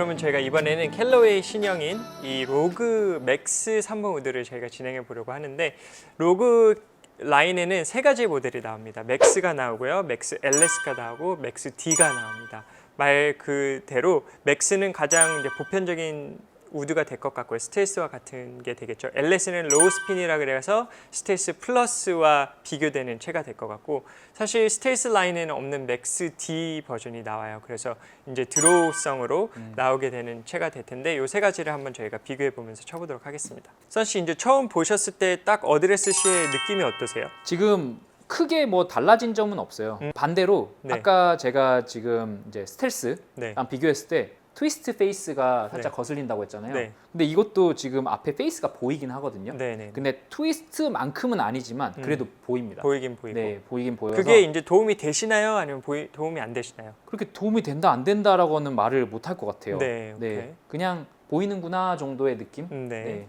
그러면 저희가 이번에는 캘러웨이 신형인 이 로그 맥스 3번 우드를 저희가 진행해 보려고 하는데 로그 라인에는 세 가지 모델이 나옵니다. 맥스가 나오고요, 맥스 LS가 나오고 맥스 D가 나옵니다. 말 그대로 맥스는 가장 보편적인 우드가 될 것 같고요. 스텔스와 같은 게 되겠죠. LS는 로우 스핀이라 그래서 스텔스 플러스와 비교되는 채가 될 것 같고 사실 스텔스 라인에는 없는 맥스 D 버전이 나와요. 그래서 이제 드로우성으로 나오게 되는 채가 될 텐데 이세 가지를 한번 저희가 비교해 보면서 쳐보도록 하겠습니다. 선씨 이제 처음 보셨을 때 딱 어드레스 시의 느낌이 어떠세요? 지금 크게 뭐 달라진 점은 없어요. 음. 반대로 네. 아까 제가 지금 이제 스텔스랑 네. 비교했을 때 트위스트 페이스가 살짝 네. 거슬린다고 했잖아요. 네. 근데 이것도 지금 앞에 페이스가 보이긴 하거든요. 네 네. 근데 트위스트만큼은 아니지만 그래도 보입니다. 보이긴 보이고. 네, 보이긴 보여서 그게 이제 도움이 되시나요? 아니면 보이, 도움이 안 되시나요? 그렇게 도움이 된다 안 된다라고는 말을 못 할 것 같아요. 네, 오케이. 그냥 보이는구나 정도의 느낌. 음, 네. 네.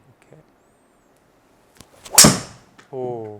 오,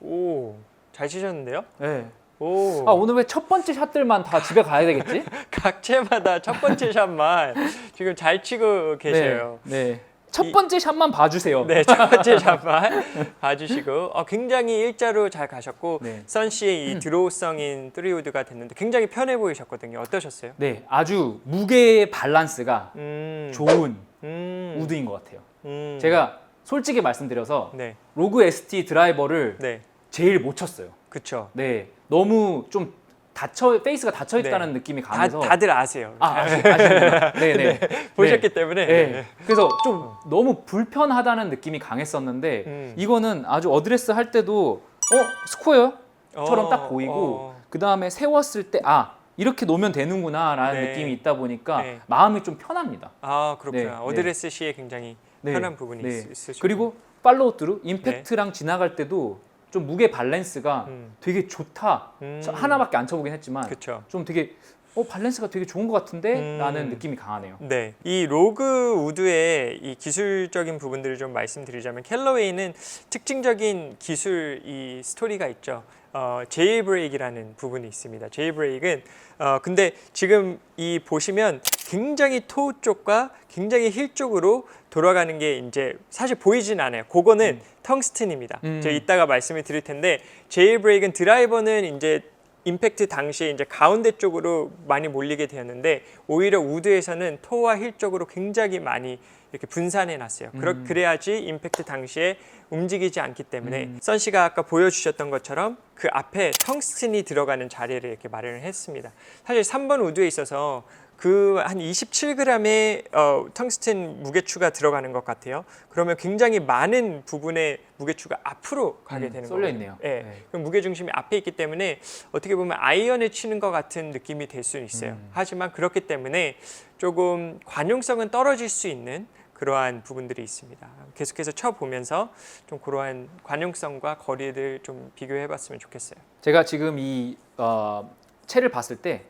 오, 잘 치셨는데요? 네. 오, 아 오늘 왜 첫 번째 샷들만 다 집에 가야 되겠지? 각 채마다 첫 번째 샷만 지금 잘 치고 계셔요. 네. 네. 첫 이- 번째 샷만 봐주세요. 네, 첫 번째 샷만 봐주시고 어, 굉장히 일자로 잘 가셨고 네. 선 씨의 이 드로우성인 트리우드가 됐는데 굉장히 편해 보이셨거든요. 어떠셨어요? 네, 아주 무게의 밸런스가 음, 좋은 음, 우드인 것 같아요. 음, 제가 솔직히 말씀드려서 네, 로그 ST 드라이버를 네, 제일 못 쳤어요. 그쵸. 네, 너무 좀 닫혀 페이스가 닫혀 있다는 느낌이 다, 강해서 다들 아세요. 아, 아시, 아시는구나. 네, 네. 보셨기 때문에. 네. 그래서 좀 너무 불편하다는 느낌이 강했었는데 음. 이거는 아주 어드레스 할 때도 어 스퀘어처럼 어, 딱 보이고 어. 그 다음에 세웠을 때 아 이렇게 놓으면 되는구나라는 네. 느낌이 있다 보니까 네. 마음이 좀 편합니다. 아 그렇구나. 네, 어드레스 시에 굉장히 네. 편한 부분이 네. 있, 있으시고. 그리고 팔로우 트루 임팩트랑 지나갈 때도 좀 무게 밸런스가 음. 되게 좋다. 음. 저 하나밖에 안 쳐보긴 했지만 그렇죠. 좀 되게 어 밸런스가 되게 좋은 것 같은데 음. 라는 느낌이 강하네요. 네, 이 로그 우드의 이 기술적인 부분들을 좀 말씀드리자면 캘러웨이는 특징적인 기술 이 스토리가 있죠. 어, 제일 브레이크라는 부분이 있습니다. 제일 브레이크는 어, 근데 지금 이 보시면 굉장히 토우 쪽과 굉장히 힐 쪽으로 돌아가는 게 이제 사실 보이진 않아요. 그거는 텅스튼입니다. 음. 제가 이따가 말씀을 드릴 텐데 제일 브레이크는 드라이버는 이제 임팩트 당시에 이제 가운데 쪽으로 많이 몰리게 되었는데 오히려 우드에서는 토와 힐 쪽으로 굉장히 많이 이렇게 분산해 놨어요. 그러, 음. 그래야지 임팩트 당시에 움직이지 않기 때문에 음. 선 씨가 아까 보여주셨던 것처럼 그 앞에 텅스틴이 들어가는 자리를 이렇게 마련을 했습니다. 사실 3번 우드에 있어서 그 한 27g의 어, 텅스틴 무게추가 들어가는 것 같아요. 그러면 굉장히 많은 부분의 무게추가 앞으로 가게 음, 되는 쏠려 거예요. 있네요. 예. 네. 그럼 무게 중심이 앞에 있기 때문에 어떻게 보면 아이언을 치는 것 같은 느낌이 될 수는 있어요. 음. 하지만 그렇기 때문에 조금 관용성은 떨어질 수 있는 그러한 부분들이 있습니다. 계속해서 쳐 보면서 좀 그러한 관용성과 거리를 좀 비교해봤으면 좋겠어요. 제가 지금 이 어, 채를 봤을 때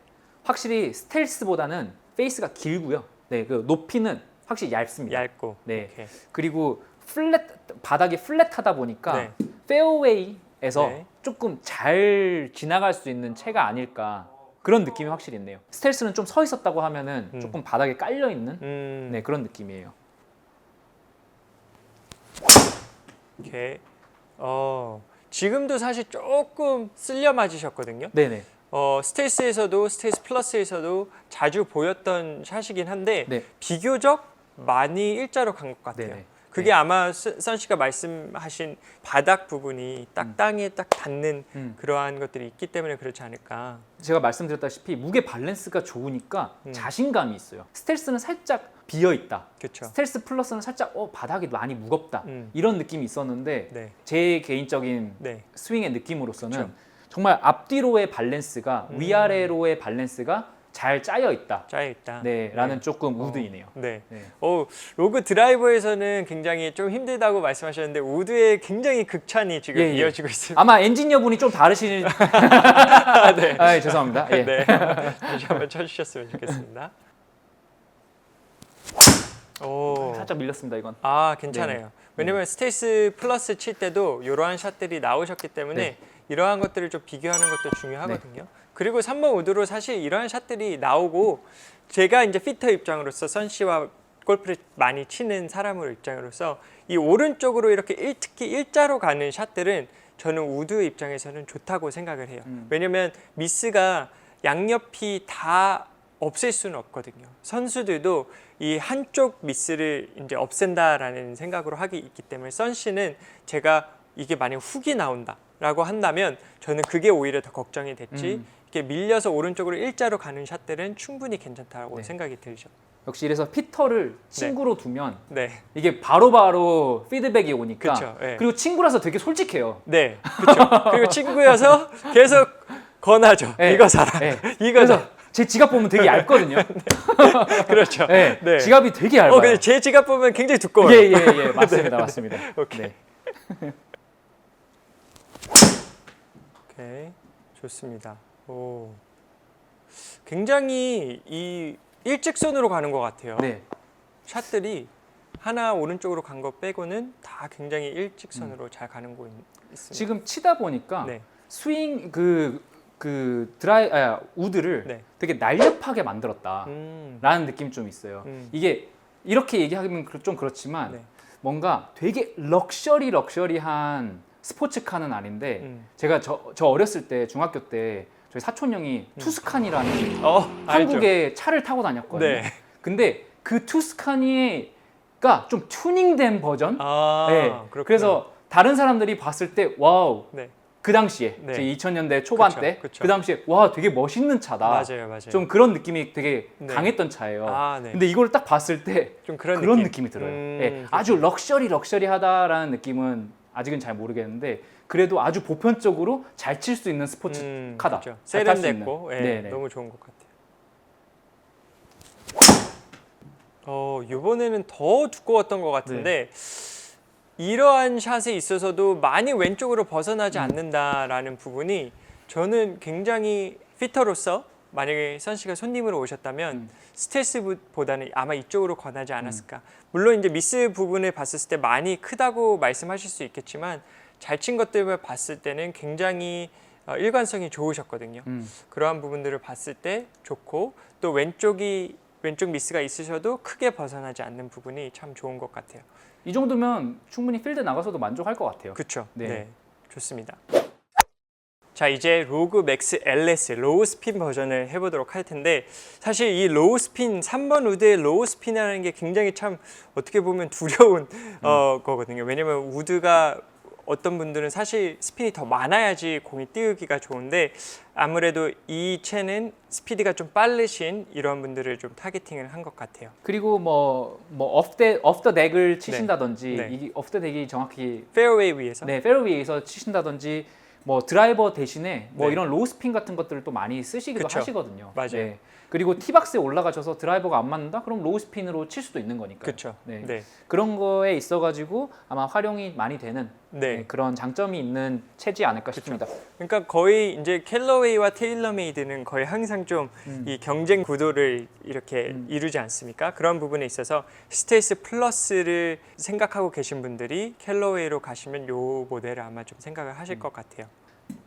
확실히 스텔스보다는 페이스가 길고요. 네, 그 높이는 확실히 얇습니다. 얇고. 네. 이렇게. 그리고 플랫 바닥이 플랫하다 보니까 네. 페어웨이에서 네. 조금 잘 지나갈 수 있는 채가 아닐까 그런 느낌이 확실히 있네요. 스텔스는 좀 서 있었다고 하면은 음. 조금 바닥에 깔려 있는 음, 네, 그런 느낌이에요. 이렇게. 어, 지금도 사실 조금 쓸려 맞으셨거든요. 네네. 어, 스텔스에서도 스텔스 플러스에서도 자주 보였던 샷이긴 한데 네. 비교적 많이 일자로 간 것 같아요. 네네. 그게 아마 스- 선 씨가 말씀하신 바닥 부분이 딱 땅에 딱 닿는 음. 그러한 것들이 있기 때문에 그렇지 않을까. 제가 말씀드렸다시피 무게 밸런스가 좋으니까 음. 자신감이 있어요. 스텔스는 살짝 비어 있다. 그렇죠. 스텔스 플러스는 살짝 어 바닥이 많이 무겁다. 음. 이런 느낌이 있었는데 네, 제 개인적인 네, 스윙의 느낌으로서는 그렇죠. 정말 앞뒤로의 밸런스가 음. 위아래로의 밸런스가 잘 짜여 있다. 짜여 있다. 네, 라는 조금 어. 우드이네요. 네. 네. 오, 로그 드라이버에서는 굉장히 좀 힘들다고 말씀하셨는데 우드에 굉장히 극찬이 지금 예, 예. 이어지고 있습니다. 아마 엔지니어 분이 좀 다르신. 네. 아, 예, 죄송합니다. 예. 네. 다시 한번 쳐주셨으면 좋겠습니다. 오. 살짝 밀렸습니다 이건. 아 괜찮아요. 네. 왜냐면 스테이스 플러스 칠 때도 이러한 샷들이 나오셨기 때문에 네. 이러한 것들을 좀 비교하는 것도 중요하거든요. 그리고 3번 우드로 사실 이러한 샷들이 나오고 제가 이제 피터 입장으로서 선 씨와 골프를 많이 치는 사람으로 입장으로서 이 오른쪽으로 이렇게 일, 특히 일자로 가는 샷들은 저는 우드 입장에서는 좋다고 생각을 해요. 음. 왜냐면 미스가 양옆이 다 없앨 수는 없거든요. 선수들도 이 한쪽 미스를 이제 없앤다라는 생각으로 하기 있기 때문에 선 씨는 제가 이게 만약 훅이 나온다 라고 한다면 저는 그게 오히려 더 걱정이 됐지. 음. 이렇게 밀려서 오른쪽으로 일자로 가는 샷들은 충분히 괜찮다고 네. 생각이 들죠. 역시 이래서 피터를 친구로 두면 네, 이게 바로바로 피드백이 오니까 그쵸, 예. 그리고 친구라서 되게 솔직해요. 네, 그렇죠. 그리고 친구여서 계속 권하죠. 네. 이거 사라, 네. 이거 그래서 사. 제 지갑 보면 되게 얇거든요. 그렇죠. 네. 네. 지갑이 되게 얇아요. 어, 근데 제 지갑 보면 굉장히 두꺼워요. 예, 예, 예. 맞습니다. 맞습니다. 오케이. 네. 오케이, 좋습니다. 오, 굉장히 이 일직선으로 가는 것 같아요. 네. 샷들이 하나 오른쪽으로 간 거 빼고는 다 굉장히 일직선으로 잘 가는 거 있- 있습니다. 지금 치다 보니까 네, 스윙 그, 그 드라이 아, 우드를 네. 되게 날렵하게 만들었다라는 음, 느낌이 좀 있어요. 음. 이게 이렇게 얘기하면 그- 좀 그렇지만 네. 뭔가 되게 럭셔리 럭셔리한 스포츠카는 아닌데 음. 제가 저, 저 어렸을 때 중학교 때 저희 사촌 형이 투스칸이라는 어. 한국의 차를 타고 다녔거든요. 네. 근데 그 투스카니가 좀 튜닝된 버전? 아, 네. 그렇구나. 그래서 다른 사람들이 봤을 때 와우 네, 그 당시에 네. 제 2000년대 초반 그쵸, 때그 그쵸. 당시에 와 되게 멋있는 차다. 맞아요, 맞아요. 좀 그런 느낌이 되게 네. 강했던 차예요. 아, 네. 근데 이걸 딱 봤을 때 좀 그런, 그런, 느낌. 느낌. 이 들어요. 음, 예, 아주 럭셔리 럭셔리하다라는 느낌은 아직은 잘 모르겠는데 그래도 아주 보편적으로 잘 칠 수 있는 스포츠 음, 카다. 그렇죠. 세련됐고 예. 너무 좋은 것 같아요. 어 이번에는 더 두꺼웠던 것 같은데 네. 이러한 샷에 있어서도 많이 왼쪽으로 벗어나지 음. 않는다라는 부분이 저는 굉장히 피터로서 만약에 선 씨가 손님으로 오셨다면 음. 스텔스보다는 아마 이쪽으로 권하지 않았을까. 물론 이제 미스 부분을 봤을 때 많이 크다고 말씀하실 수 있겠지만 잘 친 것들을 봤을 때는 굉장히 어, 일관성이 좋으셨거든요. 음. 그러한 부분들을 봤을 때 좋고 또 왼쪽이 왼쪽 미스가 있으셔도 크게 벗어나지 않는 부분이 참 좋은 것 같아요. 이 정도면 충분히 필드 나가서도 만족할 것 같아요. 그렇죠. 네. 네. 좋습니다. 자 이제 로그 맥스 LS 로우 스핀 버전을 해보도록 할 텐데 사실 이 로우 스핀 3번 우드의 로우 스핀이라는 게 굉장히 참 어떻게 보면 두려운 어, 거거든요. 왜냐면 우드가 어떤 분들은 사실 스핀이 더 많아야지 공이 띄우기가 좋은데 아무래도 이 채는 스피드가 좀 빠르신 이런 분들을 좀 타겟팅을 한 것 같아요. 그리고 뭐 뭐 업데 업더 덱을 치신다든지 네. 이 업더 덱이 정확히 페어웨이 위에서 네 페어위에서 치신다든지 뭐 드라이버 대신에 뭐 네. 이런 로우 스핀 같은 것들을 또 많이 쓰시기도 그쵸. 하시거든요. 맞아요. 네. 그리고 티박스에 올라가셔서 드라이버가 안 맞는다? 그럼 로우 스핀으로 칠 수도 있는 거니까요. 그렇죠. 네. 네. 그런 거에 있어 가지고 아마 활용이 많이 되는 네. 네, 그런 장점이 있는 채지 않을까 싶습니다. 그러니까 거의 이제 캘러웨이와 테일러메이드는 거의 항상 좀 이 경쟁 구도를 이렇게 음. 이루지 않습니까? 그런 부분에 있어서 스테이스 플러스를 생각하고 계신 분들이 캘러웨이로 가시면 요 모델을 아마 좀 생각을 하실 음. 것 같아요.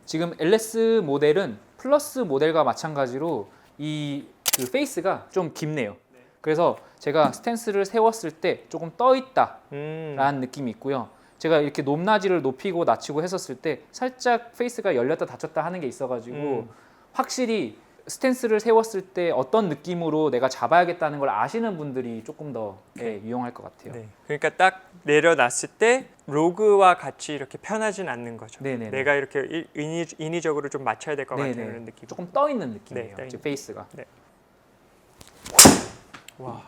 지금 LS 모델은 플러스 모델과 마찬가지로 이 그 페이스가 좀 깊네요. 그래서 제가 스탠스를 세웠을 때 조금 떠 있다라는 음, 느낌이 있고요. 제가 이렇게 높낮이를 높이고 낮추고 했었을 때 살짝 페이스가 열렸다 닫혔다 하는 게 있어가지고 음. 확실히 스탠스를 세웠을 때 어떤 느낌으로 내가 잡아야겠다는 걸 아시는 분들이 조금 더 예, 유용할 것 같아요. 네. 그러니까 딱 내려놨을 때 로그와 같이 이렇게 편하진 않는 거죠. 네네네. 내가 이렇게 일- 인위, 인위적으로 좀 맞춰야 될 것 같은 네네. 그런 느낌. 조금 떠 있는 느낌이에요. 네, 떠 있는 지금 페이스가. 와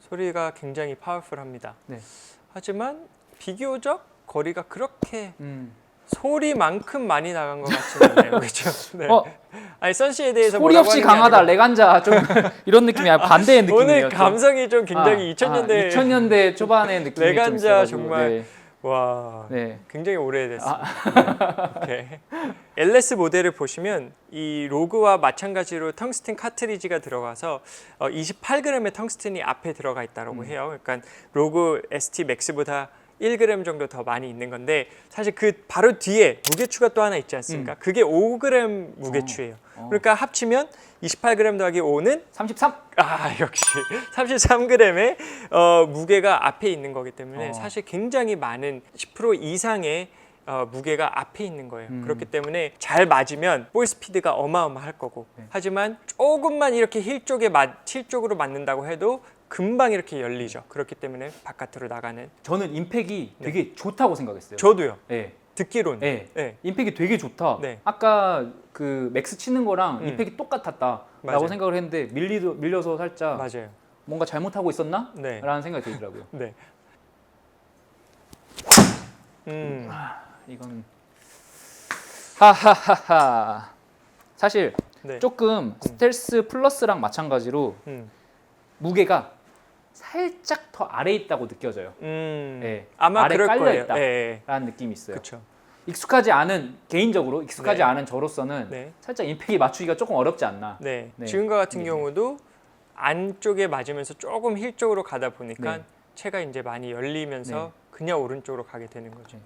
소리가 굉장히 파워풀합니다. 네. 하지만 비교적 거리가 그렇게 음. 소리만큼 많이 나간 것 같지는 않아요. 그렇죠? 네. 어, 아니 선씨에 대해서 소리 없이 강하다 레간자 좀 이런 느낌이야 반대의 느낌이에요. 오늘 좀. 감성이 좀 굉장히 아, 2000년대 아, 2000년대 초반의 느낌이 레간자 좀 정말 네. 와 네. 굉장히 오래됐습니다. 오케이. LS 모델을 보시면 이 로그와 마찬가지로 텅스텐 카트리지가 들어가서 어, 28g의 텅스텐이 앞에 들어가 있다고 음. 해요. 그러니까 로그 ST 맥스보다 1g 정도 더 많이 있는 건데 사실 그 바로 뒤에 무게추가 또 하나 있지 않습니까? 그게 5g 무게추예요. 어. 그러니까 합치면 28g 더하기 5는 33. 아 역시 33g의 어, 무게가 앞에 있는 거기 때문에 어. 사실 굉장히 많은 10% 이상의 어, 무게가 앞에 있는 거예요. 음. 그렇기 때문에 잘 맞으면 볼 스피드가 어마어마할 거고 네. 하지만 조금만 이렇게 힐 쪽에 맞, 힐 쪽으로 맞는다고 해도 금방 이렇게 열리죠. 그렇기 때문에 바깥으로 나가는 저는 임팩이 네. 되게 좋다고 생각했어요. 저도요. 네. 듣기로는 네. 네. 임팩이 되게 좋다. 네. 아까 그 맥스 치는 거랑 음. 임팩이 똑같았다라고 맞아요. 생각을 했는데 밀리도 밀려서 살짝 맞아요. 뭔가 잘못하고 있었나? 네. 라는 생각이 들더라고요. 네. 음. 이건 하하하하. 사실 네. 조금 스텔스 플러스랑 마찬가지로 음. 무게가 살짝 더 아래 있다고 느껴져요. 음. 네. 아마 아래 그럴 깔려 거예요. 있다. 네. 라는 느낌이 있어요. 그렇죠. 익숙하지 않은 개인적으로 익숙하지 네. 않은 저로서는 네. 살짝 임팩이 맞추기가 조금 어렵지 않나. 네. 네. 지금과 같은 네. 경우도 안쪽에 맞으면서 조금 힐 쪽으로 가다 보니까 네. 채가 이제 많이 열리면서 네. 그냥 오른쪽으로 가게 되는 거죠.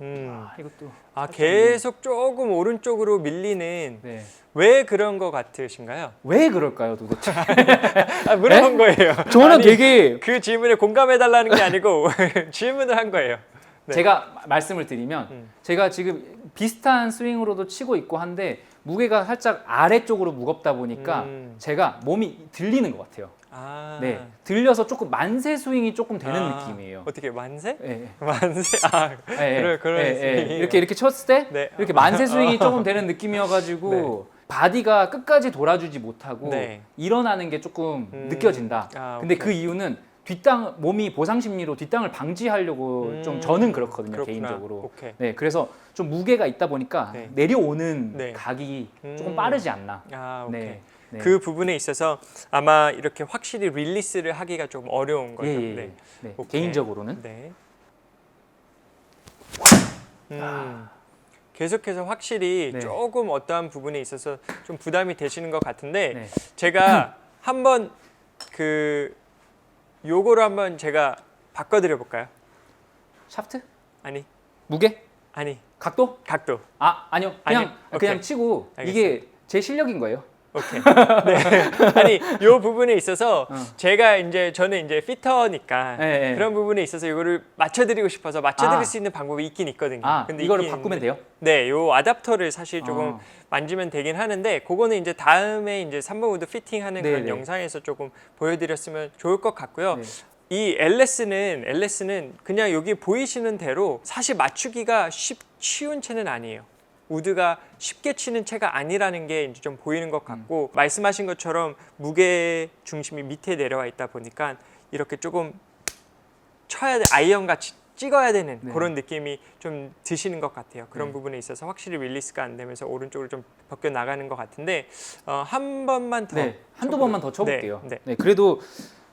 음. 아, 이것도 아 계속 조금 오른쪽으로 밀리는 네. 왜 그런 거 같으신가요? 왜 그럴까요, 도대체? 아, 물어본 거예요. 저는 아니, 되게 그 질문에 공감해 달라는 게 아니고 질문을 한 거예요. 네. 제가 마- 말씀을 드리면 음. 제가 지금 비슷한 스윙으로도 치고 있고 한데 무게가 살짝 아래쪽으로 무겁다 보니까 음. 제가 몸이 들리는 것 같아요. 아. 네, 들려서 조금 만세 스윙이 조금 되는 아, 느낌이에요. 어떻게 만세? 예, 만세. 아, 예, 예. 그런- 그런 예, 예. 스윙이에요. 이렇게 이렇게 쳤을 때 네. 이렇게 만세 스윙이 조금 되는 느낌이어가지고 바디가 끝까지 돌아주지 못하고 네. 일어나는 게 조금 음. 느껴진다. 아, 근데. 그 이유는 뒷땅 몸이 보상 심리로 뒷땅을 방지하려고 음. 좀 저는 그렇거든요 그렇구나. 개인적으로. 오케이. 네, 그래서 좀 무게가 있다 보니까 네. 내려오는 네. 각이 조금 음. 빠르지 않나. 아, 오케이. 네. 네. 그 부분에 있어서 아마 이렇게 확실히 릴리스를 하기가 좀 어려운 거죠. 예, 예, 예. 네. 네. 오케이. 개인적으로는 네. 음, 계속해서 확실히 네. 조금 어떠한 부분에 있어서 좀 부담이 되시는 것 같은데 네. 제가 한번 그 요거를 한번 제가 바꿔드려 볼까요? 샤프트? 아니 무게? 아니 각도? 각도 아 아니요 그냥 아니, 그냥 오케이. 치고. 이게 제 실력인 거예요. 오케이 네 아니 요 부분에 있어서 어. 제가 이제 저는 이제 피터니까 네, 네. 그런 부분에 있어서 이거를 맞춰드리고 싶어서 맞춰드릴 아. 수 있는 방법이 있긴 있거든요. 아 이거를 있긴 바꾸면 돼요? 네, 요 아답터를 사실 조금 어. 만지면 되긴 하는데 그거는 이제 다음에 이제 3번 우드 피팅하는 네, 그런 네. 영상에서 조금 보여드렸으면 좋을 것 같고요. 네. 이 LS는 LS는 그냥 여기 보이시는 대로 사실 맞추기가 쉽, 쉬운 채는 아니에요. 우드가 쉽게 치는 채가 아니라는 게 이제 좀 보이는 것 같고 말씀하신 것처럼 무게 중심이 밑에 내려와 있다 보니까 이렇게 조금 쳐야 돼 아이언 같이 찍어야 되는 네. 그런 느낌이 좀 드시는 것 같아요. 그런 네. 부분에 있어서 확실히 릴리스가 안 되면서 오른쪽으로 좀 벗겨 나가는 것 같은데 어, 한 번만 더 네, 한두 번만 더 쳐볼게요. 네, 네, 네. 그래도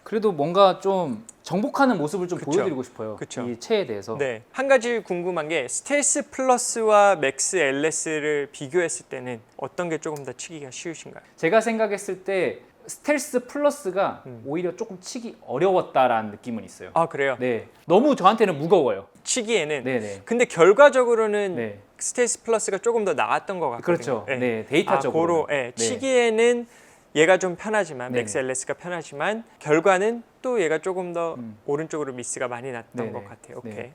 그래도 뭔가 좀 정복하는 모습을 좀 그쵸. 보여드리고 싶어요. 그쵸. 이 채에 대해서. 네. 한 가지 궁금한 게 스텔스 플러스와 맥스 LS를 비교했을 때는 어떤 게 조금 더 치기가 쉬우신가요? 제가 생각했을 때 스텔스 플러스가 음. 오히려 조금 치기 어려웠다라는 느낌은 있어요. 아 그래요? 네, 너무 저한테는 무거워요. 치기에는 네, 네. 근데 결과적으로는 네. 스텔스 플러스가 조금 더 나았던 것 같거든요. 그렇죠. 네. 네, 아, 데이터적으로. 고로, 예, 치기에는 얘가 좀 편하지만 네네. 맥스 LS가 편하지만 결과는 또 얘가 조금 더 음. 오른쪽으로 미스가 많이 났던 네네. 것 같아요. 오케이. 네.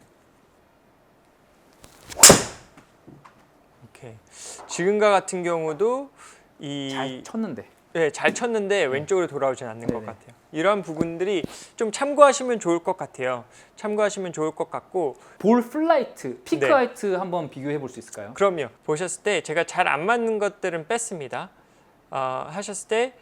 오케이. 지금과 같은 경우도 이 잘 쳤는데. 네, 잘 쳤는데 왼쪽으로 돌아오진 않는 것 네네. 같아요. 이러한 부분들이 좀 참고하시면 좋을 것 같아요. 참고하시면 좋을 것 같고 볼 플라이트, 피크 네. 하이트 한번 비교해 볼 수 있을까요? 그럼요. 보셨을 때 제가 잘 안 맞는 것들은 뺐습니다. 어, 하셨을 때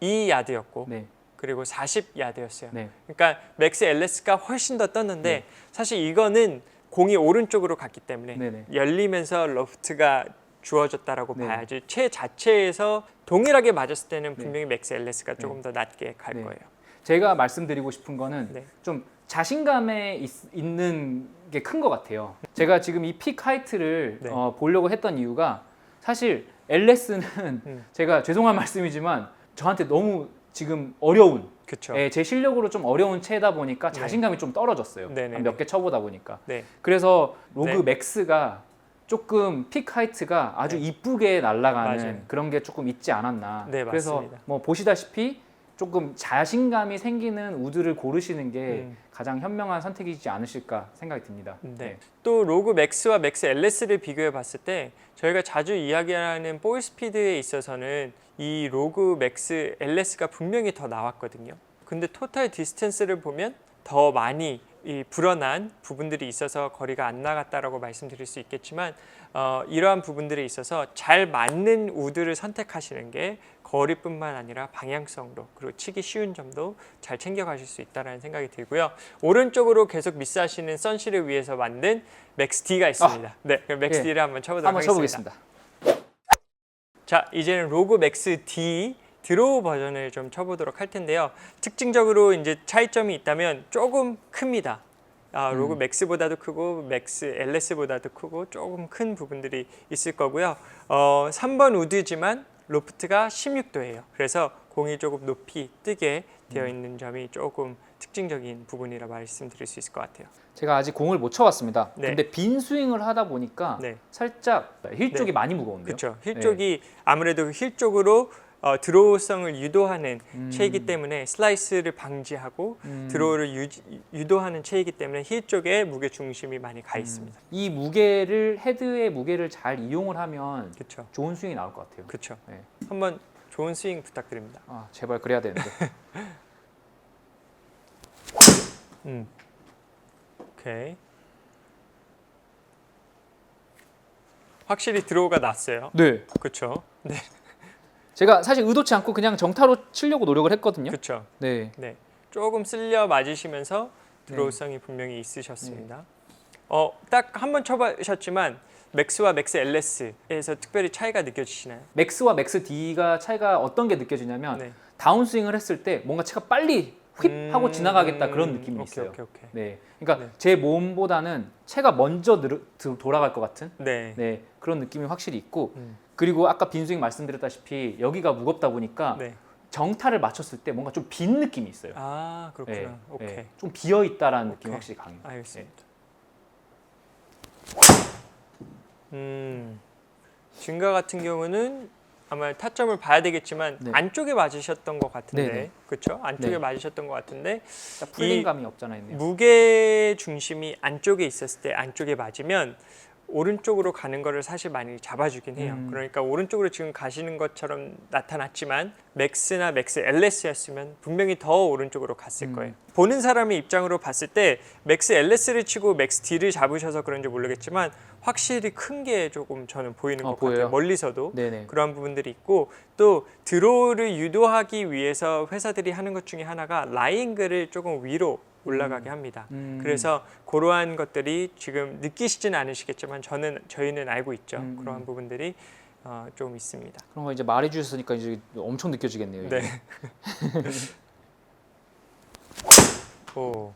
32야드였고 네, 그리고 40야드였어요. 네, 그러니까 맥스 LS가 훨씬 더 떴는데 네. 사실 이거는 공이 오른쪽으로 갔기 때문에 네, 네. 열리면서 로프트가 주어졌다라고 네. 봐야지 채 자체에서 동일하게 맞았을 때는 네. 분명히 맥스 LS가 조금 네. 더 낮게 갈 네. 거예요. 제가 말씀드리고 싶은 거는 네. 좀 자신감에 있, 있는 게 큰 것 같아요. 제가 지금 이 픽 하이트를 네. 어, 보려고 했던 이유가 사실 LS는 음. 제가 죄송한 말씀이지만 저한테 너무 지금 어려운 그렇죠. 예, 제 실력으로 좀 어려운 채다 보니까 자신감이 좀 떨어졌어요. 네네네. 몇개 쳐보다 보니까. 네. 그래서 로그 네. 맥스가 조금 픽 하이트가 아주 네. 이쁘게 날아가는 맞아요. 그런 게 조금 있지 않았나. 네, 그래서 맞습니다. 뭐 보시다시피 조금 자신감이 생기는 우드를 고르시는 게 음. 가장 현명한 선택이지 않으실까 생각이 듭니다. 네. 또 로그 맥스와 맥스 LS를 비교해 봤을 때 저희가 자주 이야기하는 볼 스피드에 있어서는 이 로그 맥스 LS가 분명히 더 나왔거든요. 근데 토탈 디스턴스를 보면 더 많이 이 불어난 부분들이 있어서 거리가 안 나갔다라고 말씀드릴 수 있겠지만 어, 이러한 부분들에 있어서 잘 맞는 우드를 선택하시는 게 거리뿐만 아니라 방향성으로 그리고 치기 쉬운 점도 잘 챙겨가실 수 있다는 생각이 들고요. 오른쪽으로 계속 미스하시는 선실을 위해서 만든 맥스 D가 있습니다. 네, 그럼 맥스 예. D를 한번 쳐보도록 한번 하겠습니다. 쳐보겠습니다. 자, 이제는 로그 맥스 D 드로우 버전을 좀 쳐보도록 할 텐데요. 특징적으로 이제 차이점이 있다면 조금 큽니다. 아, 로그 음. 맥스보다도 크고 맥스 LS보다도 크고 조금 큰 부분들이 있을 거고요. 어, 3번 우드지만 로프트가 16도예요. 그래서 공이 조금 높이 뜨게 되어 음. 있는 점이 조금 특징적인 부분이라 말씀드릴 수 있을 것 같아요. 제가 아직 공을 못 쳐봤습니다. 네. 근데 빈 스윙을 하다 보니까 네. 살짝 힐 쪽이 네. 많이 무거운데요. 그렇죠. 힐 쪽이 아무래도 힐 쪽으로 어, 드로우성을 유도하는 음. 채이기 때문에 슬라이스를 방지하고 음. 드로우를 유지, 유도하는 채이기 때문에 힐 쪽에 무게 중심이 많이 음. 가 있습니다. 이 무게를 헤드의 무게를 잘 이용을 하면 그렇죠. 좋은 스윙이 나올 것 같아요. 그렇죠. 네. 한번 좋은 스윙 부탁드립니다. 아 제발 그래야 되는데. 음. 오케이. 확실히 드로우가 났어요. 네. 그렇죠. 네. 제가 사실 의도치 않고 그냥 정타로 치려고 노력을 했거든요. 그렇죠. 네. 네. 조금 쓸려 맞으시면서 드로우성이 네. 분명히 있으셨습니다. 어, 딱 한 번 쳐보셨지만 맥스와 맥스 LS에서 특별히 차이가 느껴지시나요? 맥스와 맥스 D가 차이가 어떤 게 느껴지냐면 네. 다운 스윙을 했을 때 뭔가 채가 빨리 휙 하고 음, 지나가겠다 그런 느낌이 오케이, 있어요. 오케이, 오케이. 네. 그러니까 네. 제 몸보다는 채가 먼저 늘, 드- 돌아갈 것 같은 네. 네, 그런 느낌이 확실히 있고 음. 그리고 아까 빈 스윙 말씀드렸다시피 여기가 무겁다 보니까 네. 정타를 맞췄을 때 뭔가 좀 빈 느낌이 있어요. 아 그렇구나. 네, 오케이. 네. 좀 비어 있다라는 오케이. 확실히 강해요. 알겠습니다. 음, 지금과 같은 경우는 아마 타점을 봐야 되겠지만 네. 안쪽에 맞으셨던 것 같은데, 네네. 그렇죠? 안쪽에 네. 맞으셨던 것 같은데 딱 풀린 감이 없잖아 있네요. 무게 중심이 안쪽에 있었을 때 안쪽에 맞으면 오른쪽으로 가는 거를 사실 많이 잡아주긴 해요. 음. 그러니까 오른쪽으로 지금 가시는 것처럼 나타났지만 맥스나 맥스 LS였으면 분명히 더 오른쪽으로 갔을 음. 거예요. 보는 사람의 입장으로 봤을 때 맥스 LS를 치고 맥스 D를 잡으셔서 그런지 모르겠지만 확실히 큰 게 조금 저는 보이는 어, 것 보여요? 같아요. 멀리서도. 네네. 그런 부분들이 있고 또 드로우를 유도하기 위해서 회사들이 하는 것 중에 하나가 라인글을 조금 위로 올라가게 합니다. 음. 그래서 그러한 것들이 지금 느끼시지는 않으시겠지만 저는 저희는 알고 있죠. 음, 그러한 음. 부분들이 어, 좀 있습니다. 그런 거 이제 말해 주셨으니까 이제 엄청 느껴지겠네요. 이게. 네. 오.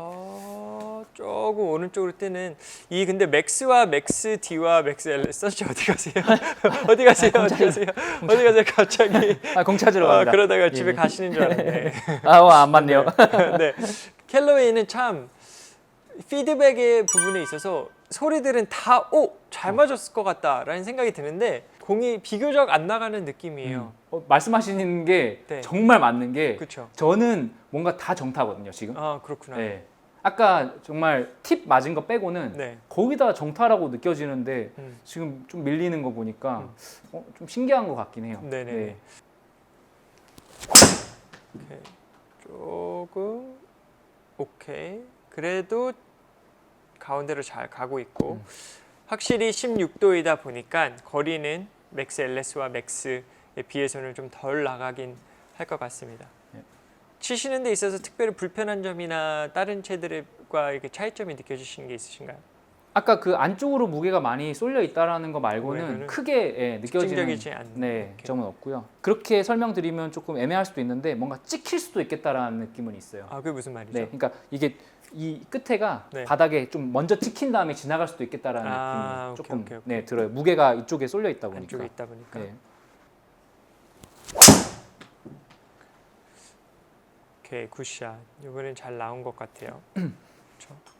어, 조금 오른쪽으로 뜨는 이 근데 맥스와 맥스 D와 맥스 L 서치 어디 가세요? 어디 가세요? 어디 가세요? 어디 가세요? 갑자기 아, 공 찾으러 아, 갑니다. 그러다가 예. 집에 가시는 줄 알았네. 아, 어, 안 맞네요. 네. 캘러웨이는 참 피드백의 부분에 있어서 소리들은 다 오 잘 맞았을 것 같다라는 생각이 드는데 공이 비교적 안 나가는 느낌이에요. 어, 말씀하시는 게 네. 정말 맞는 게 그렇죠. 저는 뭔가 다 정타거든요, 지금. 아 그렇구나. 네. 아까 정말 팁 맞은 거 빼고는 네. 거기다 정타라고 느껴지는데 음. 지금 좀 밀리는 거 보니까 어, 좀 신기한 것 같긴 해요. 네네. 네. 오케이. 조금 오케이. 그래도 가운데로 잘 가고 있고 음. 확실히 16도이다 보니까 거리는 맥스 LS와 맥스에 비해서는 좀 덜 나가긴 할 것 같습니다. 네. 치시는 데 있어서 특별히 불편한 점이나 다른 채들과 이렇게 차이점이 느껴지시는 게 있으신가요? 아까 그 안쪽으로 무게가 많이 쏠려 있다라는 거 말고는 크게 예, 느껴지는 네, 점은 없고요. 그렇게 설명드리면 조금 애매할 수도 있는데 뭔가 찍힐 수도 있겠다라는 느낌은 있어요. 아 그게 무슨 말이죠? 네, 그러니까 이게 이 끝에가 네. 바닥에 좀 먼저 찍힌 다음에 지나갈 수도 있겠다라는 아, 느낌이 오케이, 오케이, 오케이. 네 들어요. 무게가 이쪽에 쏠려 있다 보니까. 안쪽에 있다 보니까 네. 오케이 굿샷 이번엔 잘 나온 것 같아요.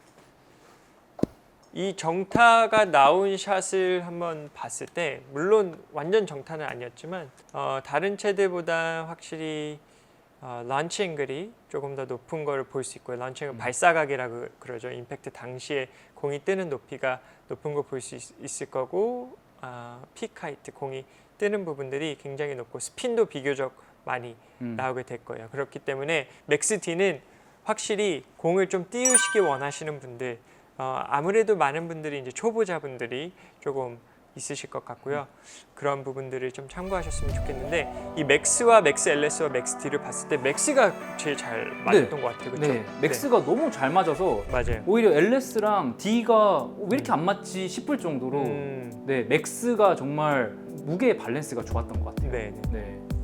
이 정타가 나온 샷을 한번 봤을 때 물론 완전 정타는 아니었지만 어, 다른 채들보다 확실히 어, 런치 앵글이 조금 더 높은 거를 볼 수 있고요. 런치 앵글 발사각이라고 그러죠. 임팩트 당시에 공이 뜨는 높이가 높은 거 볼 수 있을 거고 아, 픽 하이트 공이 뜨는 부분들이 굉장히 높고 스핀도 비교적 많이 음. 나오게 될 거예요. 그렇기 때문에 맥스 D는 확실히 공을 좀 띄우시기 원하시는 분들 어, 아무래도 많은 분들이 이제 초보자분들이 조금 있으실 것 같고요. 그런 부분들을 좀 참고하셨으면 좋겠는데 이 맥스와 맥스 LS와 맥스 D를 봤을 때 맥스가 제일 잘 맞았던 것 같아요. 그렇죠? 네, 맥스가 너무 잘 맞아서 맞아요. 오히려 LS랑 D가 왜 이렇게 안 맞지 싶을 정도로 음, 네 맥스가 정말 무게 밸런스가 좋았던 것 같아요. 네, 네. 네.